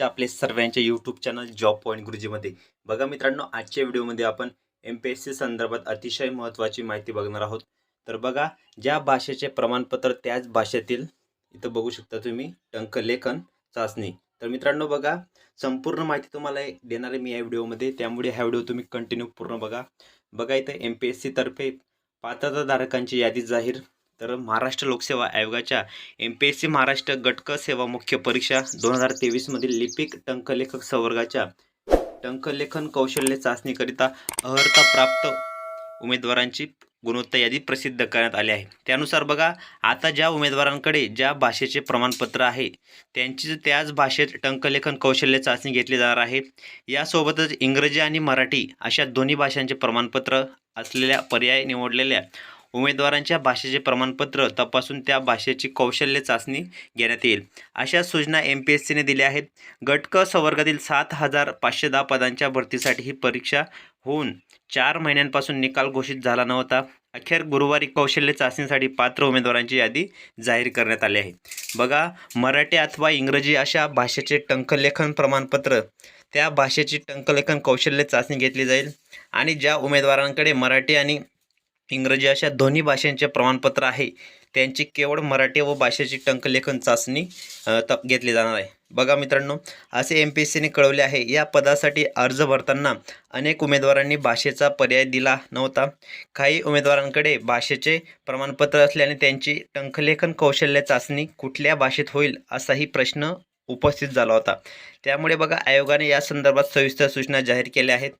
तुमच्या आपले सर्वांच्या यूट्यूब चॅनल जॉब पॉईंट गुरुजीमध्ये बघा मित्रांनो आजच्या व्हिडिओमध्ये आपण एम पी एस सी संदर्भात अतिशय महत्त्वाची माहिती बघणार आहोत. तर बघा ज्या भाषेचे प्रमाणपत्र त्याच भाषेतील इथं बघू शकता तुम्ही टंकलेखन चाचणी. तर मित्रांनो बघा संपूर्ण माहिती तुम्हाला देणार आहे मी या व्हिडिओमध्ये. त्यामुळे हा व्हिडिओ तुम्ही कंटिन्यू पूर्ण बघा. बघा इथं एम पी एस सीतर्फे पात्रताधारकांची यादी जाहीर तर महाराष्ट्र लोकसेवा आयोगाच्या M P S C Maharashtra गटक सेवा मुख्य परीक्षा दोन हजार तेवीसमधील लिपिक टंकलेखक संवर्गाच्या टंकलेखन कौशल्य चाचणीकरिता अर्हता प्राप्त उमेदवारांची गुणवत्ता यादी प्रसिद्ध करण्यात आली आहे. त्यानुसार बघा आता ज्या उमेदवारांकडे ज्या भाषेचे प्रमाणपत्र आहे त्यांची त्याच भाषेत टंकलेखन कौशल्य चाचणी घेतली जाणार आहे. यासोबतच इंग्रजी आणि मराठी अशा दोन्ही भाषांचे प्रमाणपत्र असलेल्या पर्याय निवडलेल्या उमेदवारांच्या भाषेचे प्रमाणपत्र तपासून त्या भाषेची कौशल्य चाचणी घेण्यात येईल. अशा सूचना एम पी एस सीने दिल्या आहेत. गट क संवर्गातील सात हजार पाचशे दहा पदांच्या भरतीसाठी ही परीक्षा होऊन चार महिन्यांपासून निकाल घोषित झाला नव्हता. अखेर गुरुवारी कौशल्य चाचणीसाठी पात्र उमेदवारांची यादी जाहीर करण्यात आली आहे. बघा मराठी अथवा इंग्रजी अशा भाषेचे टंकलेखन प्रमाणपत्र त्या भाषेची टंकलेखन कौशल्य चाचणी घेतली जाईल आणि ज्या उमेदवारांकडे मराठी आणि इंग्रजी अशा दोन्ही भाषांचे प्रमाणपत्र आहे. त्यांची केवळ मराठी व भाषेची टंकलेखन चाचणी तप घेतली जाणार आहे. बघा मित्रांनो असे एम पी एस सीने कळवले आहे या पदासाठी अर्ज भरताना अनेक उमेदवारांनी भाषेचा पर्याय दिला नव्हता. काही उमेदवारांकडे भाषेचे प्रमाणपत्र असल्याने त्यांची टंकलेखन कौशल्य चाचणी कुठल्या भाषेत होईल असाही प्रश्न उपस्थित झाला होता. त्यामुळे बघा आयोगाने या संदर्भात सविस्तर सूचना जाहीर केल्या आहेत.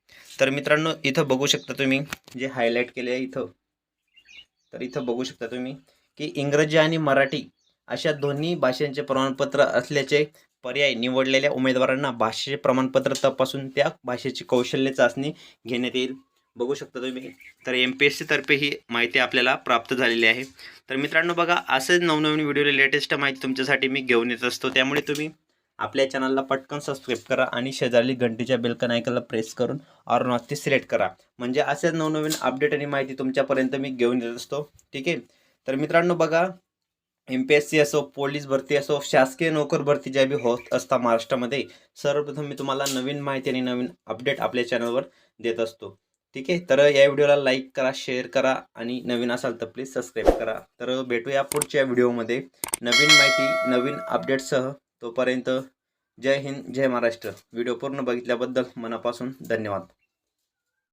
तर मित्रांनो इथं बघू शकता तुम्ही जे हायलाईट केले आहे इथं. तर इथं बघू शकता तुम्ही की इंग्रजी आणि मराठी अशा दोन्ही भाषांचे प्रमाणपत्र असल्याचे पर्याय निवडलेल्या उमेदवारांना भाषेचे प्रमाणपत्र तपासून त्या भाषेची कौशल्य चाचणी घेण्यात येईल. बघू शकता तुम्ही तर एम पी एस सीतर्फे ही माहिती आपल्याला प्राप्त झालेली आहे. तर मित्रांनो बघा असेच नवनवीन व्हिडिओ लेटेस्ट माहिती तुमच्यासाठी मी घेऊन येत असतो. त्यामुळे तुम्ही आपल्या चॅनलला पटकन सबस्क्राईब करा आणि शेजारी घंटीच्या बेलकन ऐकायला प्रेस करून ऑर नॉटची सिलेक्ट करा. म्हणजे असेच नवनवीन अपडेट आणि माहिती तुमच्यापर्यंत मी घेऊन येत असतो. ठीक आहे? तर मित्रांनो बघा एम पी एस सी असो पोलीस भरती असो शासकीय नोकर भरती ज्या बी होत असता महाराष्ट्रामध्ये सर्वप्रथम मी तुम्हाला नवीन माहिती आणि नवीन अपडेट आपल्या चॅनलवर देत असतो. ठीक आहे? तर या व्हिडिओला लाईक करा शेअर करा आणि नवीन असाल तर प्लीज सबस्क्राईब करा. तर भेटूया पुढच्या व्हिडिओमध्ये नवीन माहिती नवीन अपडेटसह तोपर्यंत जय हिंद जय महाराष्ट्र. व्हिडिओ पूर्ण बघितल्याबद्दल मनापासून धन्यवाद.